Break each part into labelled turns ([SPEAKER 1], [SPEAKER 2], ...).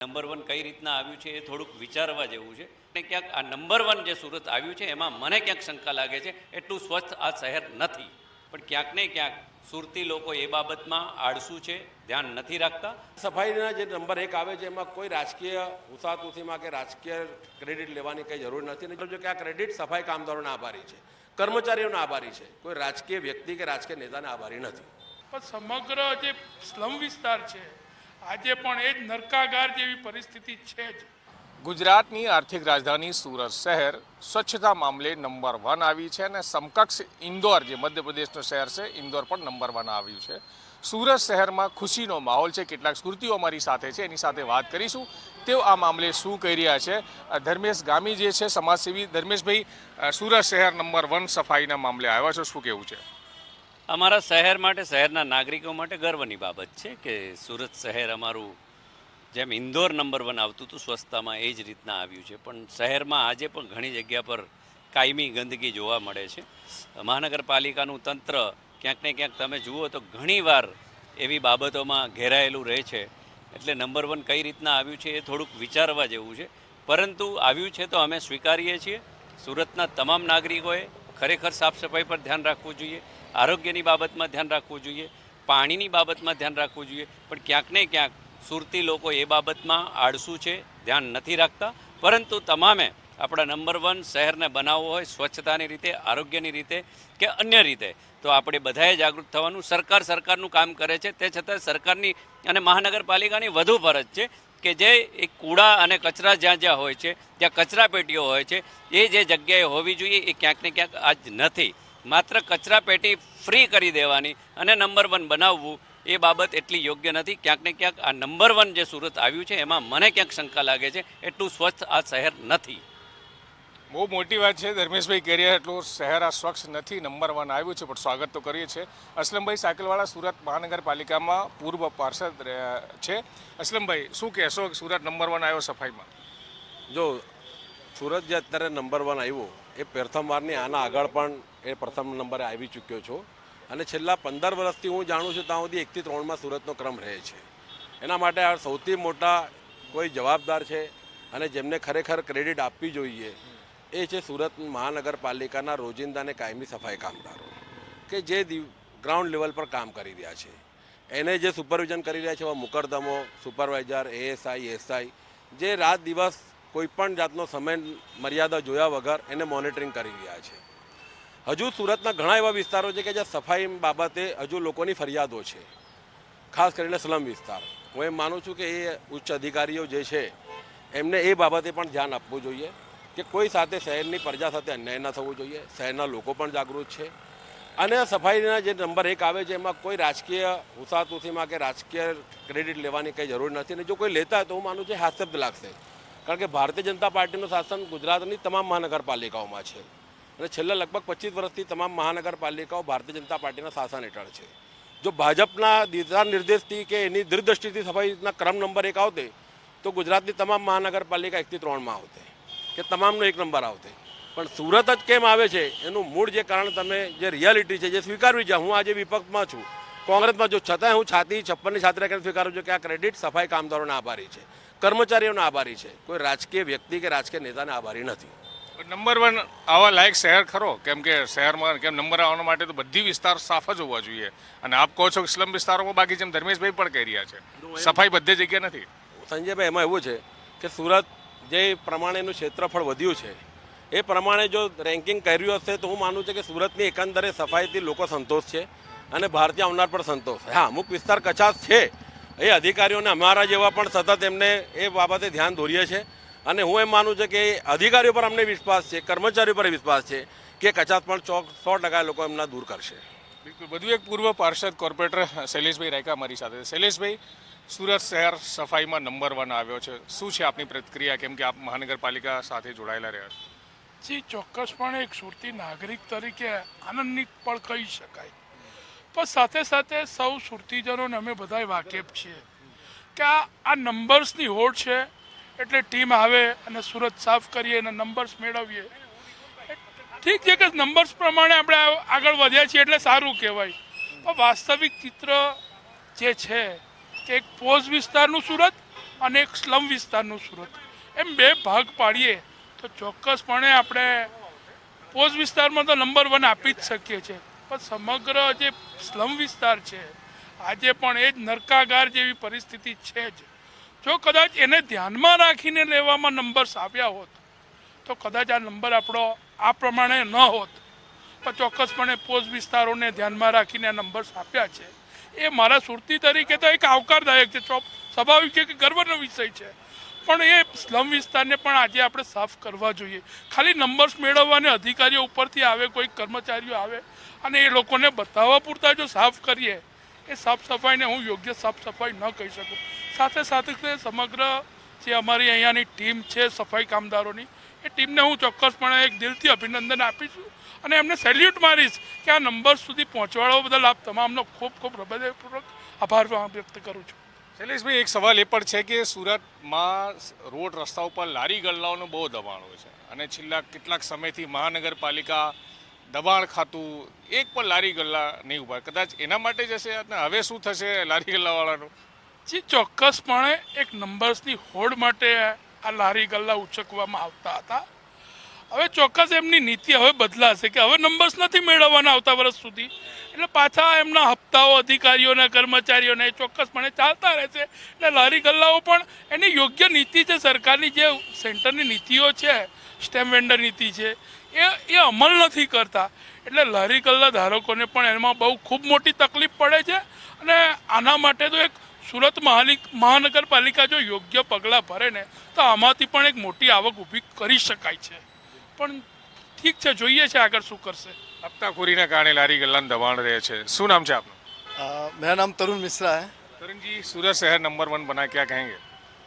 [SPEAKER 1] Number one કઈ રીતના આવ્યું છે એ થોડુંક વિચારવા જેવું છે. અને ક્યાંક આ નંબર વન જે સુરત આવ્યું છે એમાં મને ક્યાંક શંકા લાગે છે એટલું સ્વસ્થ આ શહેર નથી. પણ ક્યાંક ને ક્યાંક સુરતી લોકો એ બાબતમાં આળસુ છે ધ્યાન નથી રાખતા.
[SPEAKER 2] સફાઈના જે નંબર એક આવે છે એમાં કોઈ રાજકીય હુસાતુસીમાં કે રાજકીય ક્રેડિટ લેવાની કંઈ જરૂર નથી. જો કે આ ક્રેડિટ સફાઈ કામદારોને આભારી છે કર્મચારીઓને આભારી છે કોઈ રાજકીય વ્યક્તિ કે રાજકીય નેતાને આભારી નથી.
[SPEAKER 3] પણ સમગ્ર જે સ્લમ વિસ્તાર છે આજે પણ એ જ નરકાગાર જેવી પરિસ્થિતિ છે જ.
[SPEAKER 4] ગુજરાતની આર્થિક રાજધાની સુરત શહેર સ્વચ્છતા મામલે નંબર વન આવી છે અને સમકક્ષ ઇન્દોર જે મધ્યપ્રદેશનું શહેર છે, ઇન્દોર પણ નંબર વન આવ્યું છે. સુરત શહેરમાં ખુશીનો માહોલ છે, કેટલાક સ્મૃતિઓ અમારી સાથે છે, એની સાથે વાત કરીશું. તેઓ આ મામલે શું કહી રહ્યા છે? ધર્મેશ ગામી જે છે, સમાજસેવી ધર્મેશભાઈ સુરત શહેર નંબર વન સફાઈના મામલે આવ્યા છો, શું કેવું છે?
[SPEAKER 1] અમારા શહેર માટે, શહેરના નાગરિકો માટે ગર્વની બાબત છે કે સુરત શહેર અમારું જેમ ઇન્દોર નંબર વન આવતું હતું, સ્વચ્છતામાં એ જ રીતના આવ્યું છે. પણ શહેરમાં આજે પણ ઘણી જગ્યા પર કાયમી ગંદકી જોવા મળે છે. મહાનગરપાલિકાનું તંત્ર ક્યાંક ને ક્યાંક તમે જુઓ તો ઘણીવાર એવી બાબતોમાં ઘેરાયેલું રહે છે. એટલે નંબર વન કઈ રીતના આવ્યું છે એ થોડુંક વિચારવા જેવું છે. પરંતુ આવ્યું છે તો અમે સ્વીકારીએ છીએ. સુરતના તમામ નાગરિકોએ ખરેખર સાફ સફાઈ પર ધ્યાન રાખવું જોઈએ. આરોગ્યની બાબતમાં ધ્યાન રાખવું જોઈએ, પાણીની બાબતમાં ધ્યાન રાખવું જોઈએ, પણ ક્યાંક ને ક્યાંક સુરતી લોકો એ બાબતમાં આળસુ છે, ધ્યાન નથી રાખતા. પરંતુ તમામે આપણા નંબર વન શહેરને બનાવવો હોય, સ્વચ્છતાની રીતે, આરોગ્યની રીતે કે અન્ય રીતે, તો આપણે બધાએ જાગૃત થવાનું. સરકાર સરકારનું કામ કરે છે, તે છતાં સરકારની અને મહાનગરપાલિકાની વધુ ફરજ છે કે જે એ કૂડા અને કચરા જ્યાં જ્યાં હોય છે ત્યાં કચરા પેટીઓ હોય છે, એ જે જગ્યાએ હોવી જોઈએ, એ ક્યાંક ને ક્યાંક આજ નથી. માત્ર કચરા પેટી ફ્રી કરી દેવાની અને નંબર વન બનાવવું એ બાબત એટલી યોગ્ય નથી. ક્યાંક ને ક્યાંક આ નંબર વન જે સુરત આવ્યું છે એમાં મને ક્યાંક શંકા લાગે છે એટલું સ્વચ્છ આ શહેર નથી.
[SPEAKER 4] બહુ મોટી વાત છે ધર્મેશભાઈ કહી એટલું શહેર આ સ્વચ્છ નથી નંબર વન આવ્યું છે પણ સ્વાગત તો કરીએ છીએ. અસલમભાઈ સાયકલવાળા સુરત મહાનગરપાલિકામાં પૂર્વ પાર્ષદ રહ્યા છે. અસલમભાઈ શું કહેશો સુરત નંબર વન આવ્યો સફાઈમાં?
[SPEAKER 2] જો સુરત જે અત્યારે નંબર વન આવ્યો એ પ્રથમવારની આના આગળ પણ એ પ્રથમ નંબરે આવી ચૂક્યો છો. અને છેલ્લા પંદર વર્ષથી હું જાણું છું ત્યાં સુધી એકથી ત્રણમાં સુરતનો ક્રમ રહે છે. એના માટે આ સૌથી મોટા કોઈ જવાબદાર છે અને જેમને ખરેખર ક્રેડિટ આપવી જોઈએ એ છે સુરત મહાનગરપાલિકાના રોજિંદા અને કાયમી સફાઈ કામદારો કે જે ગ્રાઉન્ડ લેવલ પર કામ કરી રહ્યા છે. એને જે સુપરવિઝન કરી રહ્યા છે એવા મુકરદમો, સુપરવાઇઝર, એએસઆઈ, એસઆઈ, જે રાત દિવસ કોઈ પણ જાતનો સમય, મર્યાદા જોયા વગર એને મોનિટરિંગ કરી રહ્યા છે. હજુ સુરતના ઘણા એવા વિસ્તારો છે કે જ્યાં સફાઈ બાબતે હજુ લોકોની ફરિયાદો છે. ખાસ કરીને સ્લમ વિસ્તાર. હું એમ માનું છું કે એ ઉચ્ચ અધિકારીઓ જે છે, એમને એ બાબતે પણ ધ્યાન આપવું જોઈએ કે કોઈ સાથે શહેરની પ્રજા સાથે અન્યાય ન થવું જોઈએ, શહેરના લોકો પણ જાગૃત છે. અને સફાઈના જે નંબર એક આવે છે, એમાં કોઈ રાજકીય હુસાતુસીમાં કે રાજકીય ક્રેડિટ લેવાની કંઈ જરૂર નથી અને જો કોઈ લેતા હોય તો હું માનું છું હાસ્યબ્દ હાસ્યબ લાગશે. કારણ કે ભારતીય જનતા પાર્ટીનું શાસન ગુજરાતની તમામ મહાનગરપાલિકાઓમાં છે. અને છેલ્લા લગભગ પચીસ વર્ષથી તમામ મહાનગરપાલિકાઓ ભારતીય જનતા પાર્ટીના શાસન હેઠળ છે. જો ભાજપના દિશા નિર્દેશથી કે એની દૂરદ્રષ્ટિથી સફાઈના ક્રમ નંબર એક આવતે, તો ગુજરાતની તમામ મહાનગરપાલિકા એકથી ત્રણમાં આવતે, કે તમામનો એક નંબર આવતે. પણ સુરત જ કેમ આવે છે, એનું મૂળ જે કારણ તમે, જે રિયાલિટી છે, જે સ્વીકારવી છે, હું આજે વિપક્ષમાં છું. કોંગ્રેસમાં જો છતાંય હું છાતી છપ્પનની છાતી કરીને સ્વીકારું છું કે આ ક્રેડિટ સફાઈ કામદારોના આભારી છે, કર્મચારીઓના આભારી છે. કોઈ રાજકીય વ્યક્તિ કે રાજકીય નેતાને આભારી નથી.
[SPEAKER 4] નંબર વન આવા લાયક શહેર ખરો. કેમ કે શહેરમાં, કેમ નંબર આવવા માટે તો બધી વિસ્તાર સાફ જ હોવા જોઈએ. અને આપ કહો છો કે સ્લમ વિસ્તારોમાં બાકી જેમ ધર્મેશભાઈ પણ કહી રહ્યા છે. સફાઈ બધી જગ્યાએ નથી.
[SPEAKER 2] સંજયભાઈ, એમાં એવું છે કે સુરત જે પ્રમાણેનું ક્ષેત્રફળ વધ્યું છે, એ પ્રમાણે જો રેન્કિંગ કર્યું હશે તો હું માનું છું કે સુરતની એકંદરે સફાઈથી લોકો સંતોષ છે અને ભારતીય આવનાર પણ સંતોષ હા, અમુક વિસ્તાર કચાશ છે. એ અધિકારીઓને અમારા જેવા પણ સતત એમને એ બાબતે ધ્યાન દોરીએ છે અને હું એમ માનું છું કે અધિકારીઓ પર અમને વિશ્વાસ છે કર્મચારીઓ પર વિશ્વાસ છે કે કચાશ પણ ચોક સો ટકા લોકો એમના દૂર કરશે.
[SPEAKER 4] બિલકુલ. બધું એક પૂર્વ પાર્ષદ કોર્પોરેટર શૈલેષભાઈ રાયકા મારી સાથે શૈલેષભાઈ સુરત શહેર સફાઈમાં નંબર વન આવ્યો છે. શું છે આપની પ્રતિક્રિયા? કેમ કે આપ મહાનગરપાલિકા સાથે જોડાયેલા રહ્યા છો.
[SPEAKER 3] જે ચોક્કસપણે એક સુરતી નાગરિક તરીકે આનંદિત પણ કહી શકાય. પણ સાથે સાથે સૌ સુરતીજનોને અમે બધા વાકેફ છીએ કે આ આ નંબર્સની હોડ છે. એટલે ટીમ આવે અને સુરત સાફ કરીએ અને નંબર્સ મેળવીએ. ઠીક છે કે નંબર્સ પ્રમાણે આપણે આગળ વધ્યા છીએ એટલે સારું કહેવાય. પણ વાસ્તવિક ચિત્ર જે છે, કે એક પોઝ વિસ્તારનું સુરત અને એક સ્લમ વિસ્તારનું સુરત. એમ બે ભાગ પાડીએ તો ચોક્કસપણે આપણે પોઝ વિસ્તારમાં તો નંબર વન આપી જ શકીએ છીએ. પણ સમગ્ર જે સ્લમ વિસ્તાર છે, આજે પણ એ જ નરકાગાર જેવી પરિસ્થિતિ છે જ. જો કદાચ એને ધ્યાનમાં રાખીને લેવામાં નંબર્સ આવ્યા હોત, તો કદાચ આ નંબર આપણો આ પ્રમાણે ન હોત. પણ ચોક્કસપણે પોઝ વિસ્તારોને ધ્યાનમાં રાખીને આ નંબર્સ આપ્યા છે. એ મારા સુરતી તરીકે તો એક આવકારદાયક છે સ્વાભાવિક છે કે ગર્વનો વિષય છે. પણ એ સ્લમ વિસ્તારને પણ આજે આપણે સાફ કરવા જોઈએ. ખાલી નંબર્સ મેળવવાને અધિકારીઓ ઉપરથી આવે કોઈ કર્મચારીઓ આવે, અને એ લોકોને બતાવવા પૂરતા જો સાફ કરીએ, એ સાફ સફાઈને હું યોગ્ય સાફ સફાઈ ન કહી શકું. સાથે સાથે સમગ્ર જે અમારી અહીંયાની ટીમ છે, સફાઈ કામદારોની, એ ટીમને હું ચોક્કસપણે એક દિલથી અભિનંદન આપીશું અને એમને સેલ્યુટ મારીશ કે આ નંબર સુધી પહોંચવાડવા બદલ આપ તમામનો ખૂબ ખૂબ હૃદયપૂર્વક આભાર વ્યક્ત કરું છું.
[SPEAKER 4] શૈલેષભાઈ, એક સવાલ એ પણ છે કે સુરતમાં રોડ રસ્તા ઉપર લારી ગલ્લાઓનું બહુ દબાણ હોય છે અને છેલ્લા કેટલાક સમયથી મહાનગરપાલિકા દબાણ ખાતું એક પણ લારી ગલ્લા નહીં ઊભા. કદાચ એના માટે જશે હવે શું થશે લારી ગલ્લાવાળાનું?
[SPEAKER 3] જે, ચોક્કસપણે એક નંબર્સની હોડ માટે આ લારી ગલ્લા ઉચકવામાં આવતા હતા. હવે ચોક્કસ એમની નીતિ હવે બદલાશે કે હવે નંબર્સ નથી મેળવવાના આવતા વર્ષ સુધી. એટલે પાછા એમના હપ્તાઓ, અધિકારીઓના, કર્મચારીઓને એ ચોક્કસપણે ચાલતા રહેશે. એટલે લારી ગલ્લાઓ પણ એની યોગ્ય નીતિ છે. સરકારની જે સેન્ટરની નીતિઓ છે, સ્ટેમ વેન્ડર નીતિ છે, એ એ અમલ નથી કરતા. એટલે લારી ગલ્લા ધારકોને પણ એમાં બહુ ખૂબ મોટી તકલીફ પડે છે. અને આના માટે તો એક સુરત મહાલિક મહાનગરપાલિકા જો યોગ્ય પગલાં ભરે ને તો આમાંથી પણ એક મોટી આવક ઊભી કરી શકાય છે પણ ઠીક છે જોઈએ છે આગળ શું કરશે
[SPEAKER 4] હપ્તાખોરીના કારણે લારી ગલ્લાનું દબાણ રહે છે શું નામ છે આપનું
[SPEAKER 5] अ, मेरा नाम तरुण मिश्रा है
[SPEAKER 4] તરુણજી સુરત શહેર નંબર વન બના ક્યાં કહેંગે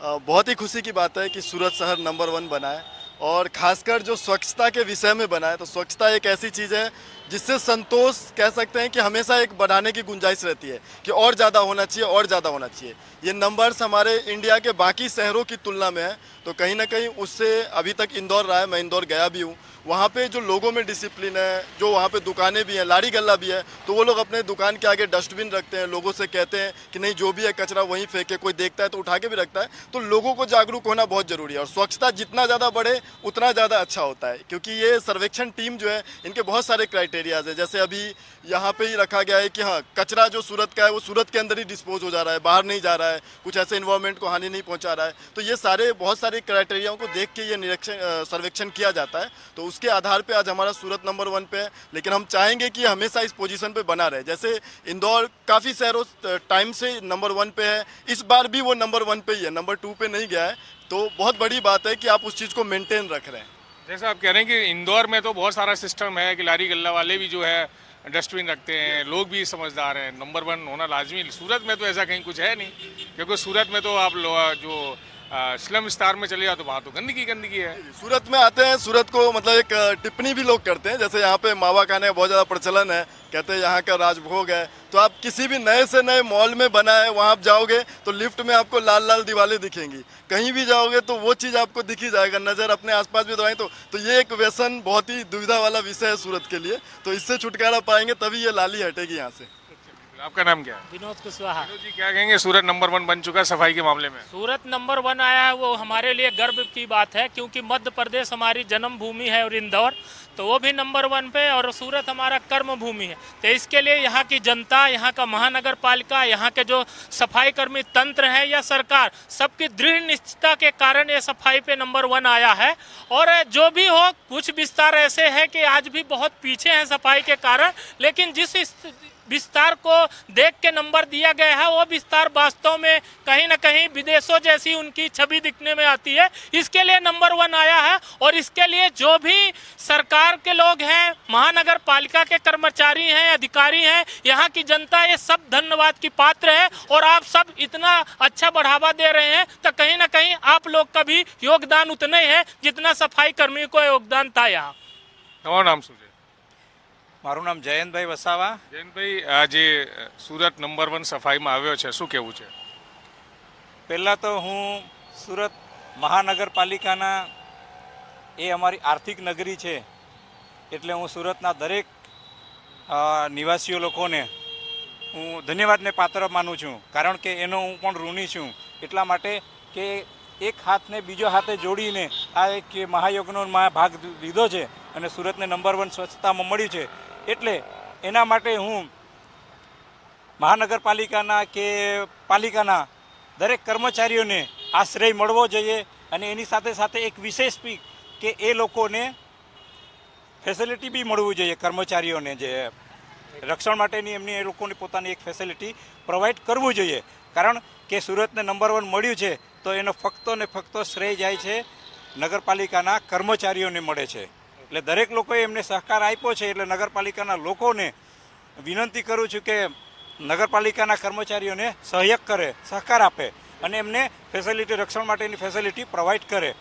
[SPEAKER 5] अ, बहुत ही खुशी की बात है कि सूरत शहर नंबर वन बना है और खासकर जो स्वच्छता के विषय में बना है तो स्वच्छता एक ऐसी चीज़ है जिससे संतोष कह सकते हैं कि हमेशा एक बढ़ाने की गुंजाइश रहती है कि और ज़्यादा होना चाहिए, और ज़्यादा होना चाहिए। ये नंबर्स हमारे इंडिया के बाकी शहरों की तुलना में है तो कहीं ना कहीं उससे अभी तक इंदौर रहा है, मैं इंदौर गया भी हूँ। वहाँ पे जो लोगों में डिसिप्लिन है, जो वहाँ पे दुकानें भी हैं लाड़ी गल्ला भी है तो वो लोग अपने दुकान के आगे डस्टबिन रखते हैं, लोगों से कहते हैं कि नहीं, जो भी है कचरा वहीं फेंके, कोई देखता है तो उठा के भी रखता है। तो लोगों को जागरूक होना बहुत ज़रूरी है और स्वच्छता जितना ज़्यादा बढ़े, उतना ज़्यादा अच्छा होता है, क्योंकि ये सर्वेक्षण टीम जो है, इनके बहुत सारे क्राइटेरियाज है। जैसे अभी यहाँ पे ही रखा गया है कि हाँ कचरा जो सूरत का है, वो सूरत के अंदर ही डिस्पोज हो जा रहा है, बाहर नहीं जा रहा है, कुछ ऐसे इन्वायरमेंट को हानि नहीं पहुँचा रहा है। तो ये सारे, बहुत सारे क्राइटेरियाओं को देख के ये निरीक्षण सर्वेक्षण किया जाता है। तो उसके आधार पर आज हमारा सूरत नंबर वन पे है, लेकिन हम चाहेंगे कि हमेशा इस पोजीशन पर बना रहे। जैसे इंदौर काफ़ी शहरों टाइम से नंबर वन पे है, इस बार भी वो नंबर वन पे ही है नंबर टू पे नहीं गया है। तो बहुत बड़ी बात है कि आप उस चीज़ को मेंटेन रख रहे हैं।
[SPEAKER 4] जैसे आप कह रहे हैं कि इंदौर में तो बहुत सारा सिस्टम है कि लारी गल्ला वाले भी जो है डस्टबिन रखते हैं लोग भी समझदार हैं नंबर वन होना लाजमी सूरत में तो ऐसा कहीं कुछ है नहीं क्योंकि सूरत में तो आप लो- जो आ, स्लम विस्तार में चले जाओ तो वहाँ तो गंदगी गंदगी है।
[SPEAKER 5] सूरत में आते हैं, सूरत को मतलब एक टिप्पणी भी लोग करते हैं, जैसे यहाँ पे मावा खाने का बहुत ज़्यादा प्रचलन है, कहते हैं यहाँ का राजभोग है। तो आप किसी भी नए से नए मॉल में बना है, वहाँ आप जाओगे तो लिफ्ट में आपको लाल लाल दीवारें दिखेंगी। कहीं भी जाओगे तो वो चीज़ आपको दिखी जाएगा, नज़र अपने आसपास भी दौड़ाएँ तो। तो ये एक व्यसन, बहुत ही दुविधा वाला विषय है सूरत के लिए तो इससे छुटकारा पाएँगे, तभी ये लाली हटेगी यहाँ से।
[SPEAKER 4] आपका नाम क्या है?
[SPEAKER 6] विनोद कुशवाहा।
[SPEAKER 4] विनोद जी क्या कहेंगे? सूरत नंबर वन बन चुका है सफ़ाई के मामले में।
[SPEAKER 6] सूरत नंबर वन आया है वो हमारे लिए गर्व की बात है क्योंकि मध्य प्रदेश हमारी जन्मभूमि है और इंदौर तो वो भी नंबर वन पे और सूरत हमारा कर्म भूमि है। तो इसके लिए यहाँ की जनता यहाँ का महानगर पालिका यहाँ के जो सफ़ाई कर्मी तंत्र है या सरकार सबकी दृढ़ निश्चितता के कारण ये सफ़ाई पे नंबर वन आया है। और जो भी हो कुछ विस्तार ऐसे है कि आज भी बहुत पीछे हैं सफ़ाई के कारण लेकिन जिस विस्तार को देख के नंबर दिया गया है। वो विस्तार वास्तव में कहीं ना कहीं विदेशों जैसी उनकी छवि दिखने में आती है। इसके लिए नंबर वन आया है और इसके लिए जो भी सरकार के लोग हैं महानगर पालिका के कर्मचारी हैं, अधिकारी हैं, यहाँ की जनता, ये सब धन्यवाद की पात्र है और आप सब इतना अच्छा बढ़ावा दे रहे हैं तो कहीं ना कहीं आप लोग का भी योगदान उतना ही है जितना सफ़ाई कर्मियों को योगदान था यहाँ।
[SPEAKER 4] नाम सुझे
[SPEAKER 7] મારું નામ જયંતભાઈ વસાવા.
[SPEAKER 4] જયંતભાઈ આજે સુરત નંબર વન સફાઈમાં આવ્યો છે શું કેવું છે?
[SPEAKER 7] પહેલાં તો હું સુરત મહાનગરપાલિકાના એ અમારી આર્થિક નગરી છે એટલે હું સુરતના દરેક નિવાસીઓ લોકોને હું ધન્યવાદને પાત્ર માનું છું કારણ કે એનો હું પણ ઋણી છું. એટલા માટે કે એક હાથને બીજો હાથે જોડીને આ એક મહાયજ્ઞનો ભાગ લીધો છે અને સુરતને નંબર વન સ્વચ્છતામાં મળ્યું છે. એટલે એના માટે હું મહાનગરપાલિકાના કે પાલિકાના દરેક કર્મચારીઓને આ શ્રેય મળવો જોઈએ અને એની સાથે સાથે એક વિશેષ બી કે એ લોકોને ફેસિલિટી બી મળવું જોઈએ કર્મચારીઓને જે રક્ષણ માટેની એમની એ લોકોની પોતાની એક ફેસિલિટી પ્રોવાઈડ કરવું જોઈએ. કારણ કે સુરતને નંબર વન મળ્યું છે તો એનો ફક્તો ને ફક્ત શ્રેય જાય છે નગરપાલિકાના કર્મચારીઓને મળે છે. એટલે દરેક લોકોએ એમને સહકાર આપ્યો છે એટલે નગરપાલિકાના લોકોને વિનંતી કરું છું કે નગરપાલિકાના કર્મચારીઓને સહયોગ કરે, સહકાર આપે અને એમને ફેસિલિટી રક્ષણ માટેની ફેસિલિટી પ્રોવાઈડ કરે.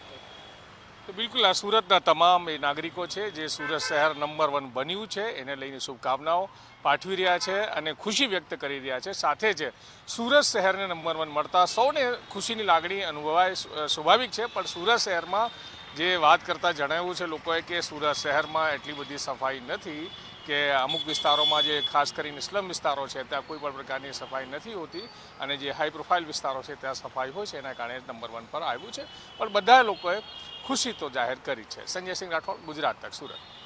[SPEAKER 4] તો બિલકુલ, આ સુરતના તમામ એ નાગરિકો છે જે સુરત શહેર નંબર વન બન્યું છે, એને લઈને શુભકામનાઓ પાઠવી રહ્યા છે અને ખુશી વ્યક્ત કરી રહ્યા છે. સાથે જ સુરત શહેરને નંબર વન મળતા સૌને ખુશીની લાગણી અનુભવાય સ્વાભાવિક છે, પણ સુરત શહેરમાં જે વાત કરતાં જણાવ્યું છે લોકોએ કે સુરત શહેરમાં એટલી બધી સફાઈ નથી કે અમુક વિસ્તારોમાં જે ખાસ કરીને સ્લમ વિસ્તારો છે, ત્યાં કોઈ પણ પ્રકારની સફાઈ નથી હોતી અને જે હાઈ પ્રોફાઇલ વિસ્તારો છે, ત્યાં સફાઈ હોય છે, એના કારણે નંબર વન પર આવ્યું છે. પણ બધા લોકોએ ખુશી તો જાહેર કરી છે. સંજય સિંહ રાઠોડ, ગુજરાત તક, સુરત.